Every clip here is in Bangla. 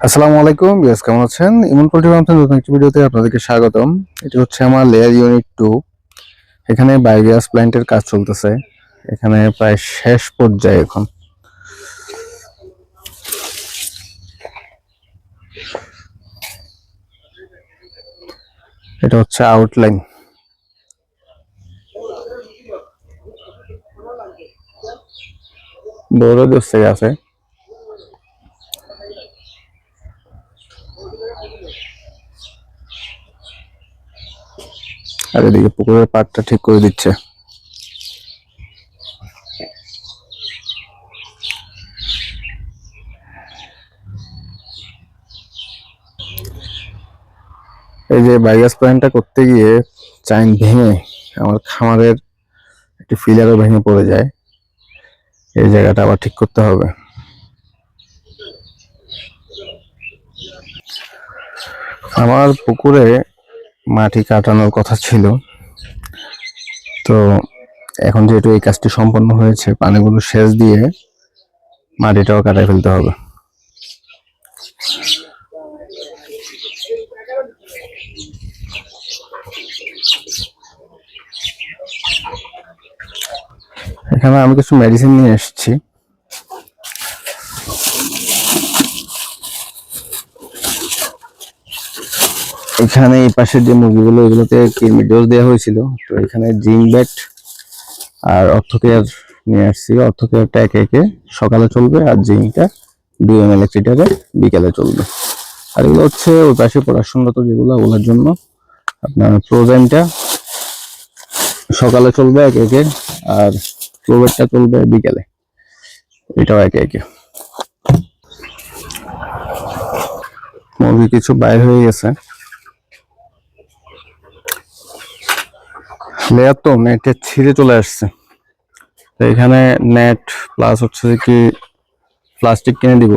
আসসালামু আলাইকুম, বিয়াস কেমন আছেন? ইমন পোল্ট্রি ফার্ম থেকে নতুন একটি ভিডিওতে আপনাদেরকে স্বাগতম। এটি হচ্ছে আমার লেয়ার ইউনিট টু এখানে বায়োগ্যাস প্ল্যান্টের কাজ চলতেছে। এখানে প্রায় শেষ পর্যায়ে এখন। এটা হচ্ছে আউটলাইন বড় দোষ থেকে আছে। আর এদিকে পুকুরের পাড়টা ঠিক করে দিচ্ছে। এই যে বায়োগ্যাস প্ল্যান্টটা করতে গিয়ে চাইন ভেঙে আমার খামারের একটি ফিলারও ভেঙে পড়ে যায়। এই জায়গাটা আবার ঠিক করতে হবে। আমার পুকুরে মাটি কাটানোর কথা ছিল। তো এখন যেহেতু এই কাজটি সম্পন্ন হয়েছে, পানিগুলো সেচ দিয়ে মাটিটাও কাটাই ফেলতে হবে। এখানে আমি কিছু মেডিসিন নিয়ে এসেছি। এখানে এই পাশের যে মুরগিগুলো, এগুলোতে কৃমি ডোজ দেওয়া হয়েছিল। তো এখানে জিঙ্ক ব্যাট আর অর্থকেয়ার নিয়ে আসছি। অর্থকেয়ারটা একে একে সকালে চলবে আর জিঙ্কটা দুই এম এল লিটারে বিকেলে চলবে। আর এগুলো হচ্ছে ওই পাশে পড়াশোনারত যেগুলো, ওগুলোর জন্য আপনার প্রোজেনটা সকালে চলবে একে একে আর ক্লোভেটটা চলবে বিকেলে। এটাও একে একে। মুরগি কিছু বাইর হয়ে গেছে। লেয়ার তো নেটে ছিঁড়ে চলে আসছে। তো এখানে নেট প্লাস হচ্ছে যে কি প্লাস্টিক কিনে দিব।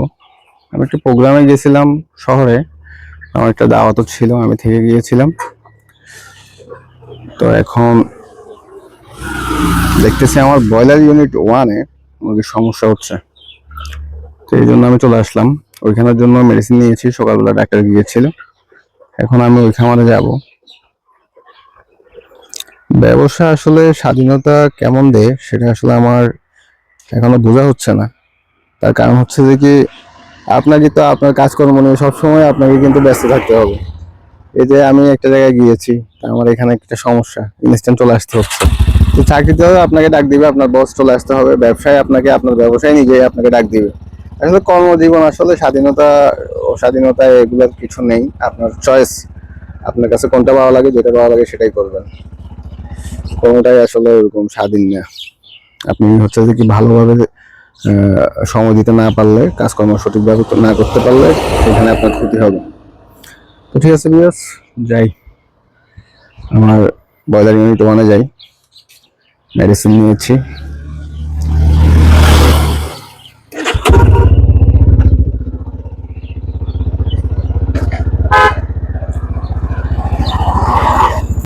আমি একটা প্রোগ্রামে গেছিলাম শহরে, আমার একটা দাওয়াতও ছিল, আমি থেকে গিয়েছিলাম। তো এখন দেখতেছি আমার ব্রয়লার ইউনিট ওয়ানে মুরগির সমস্যা হচ্ছে। তো এই জন্য আমি চলে আসলাম। ওইখানের জন্য মেডিসিন নিয়েছি, সকালবেলা ডাক্তার গিয়েছিল। এখন আমি ওই খামারে যাব। ব্যবসা আসলে স্বাধীনতা কেমন দেয় সেটা আসলে আমার এখনও বোঝা হচ্ছে না। তার কারণ হচ্ছে যে কি, আপনাকে তো আপনার কাজকর্ম নিয়ে সবসময় আপনাকে কিন্তু ব্যস্ত থাকতে হবে। এই যে আমি একটা জায়গায় গিয়েছি আমার এখানে একটা সমস্যা, ইনস্ট্যান্ট চলে আসতে হচ্ছে। তো চাকরিতে চাকরিতেও আপনাকে ডাক দিবে, আপনার বস চলে আসতে হবে, ব্যবসায় আপনাকে, আপনার ব্যবসায় নিজেই আপনাকে ডাক দিবে। আসলে কর্মজীবন আসলে স্বাধীনতা ও স্বাধীনতা এগুলোর কিছু নেই, আপনার চয়েস আপনার কাছে কোনটা ভালো লাগে, যেটা ভালো লাগে সেটাই করবেন। কোনোটাই আসলে ওরকম স্বাধীন না। আপনি হচ্ছে যে কি ভালোভাবে সময় দিতে না পারলে, কাজকর্ম সঠিকভাবে না করতে পারলে, সেখানে আপনার ক্ষতি হবে। তো ঠিক আছে বিয়াস যাই। আমার ব্রয়লার ইউনিট ওয়ানে যাই। মেডিসিন নিয়েছি।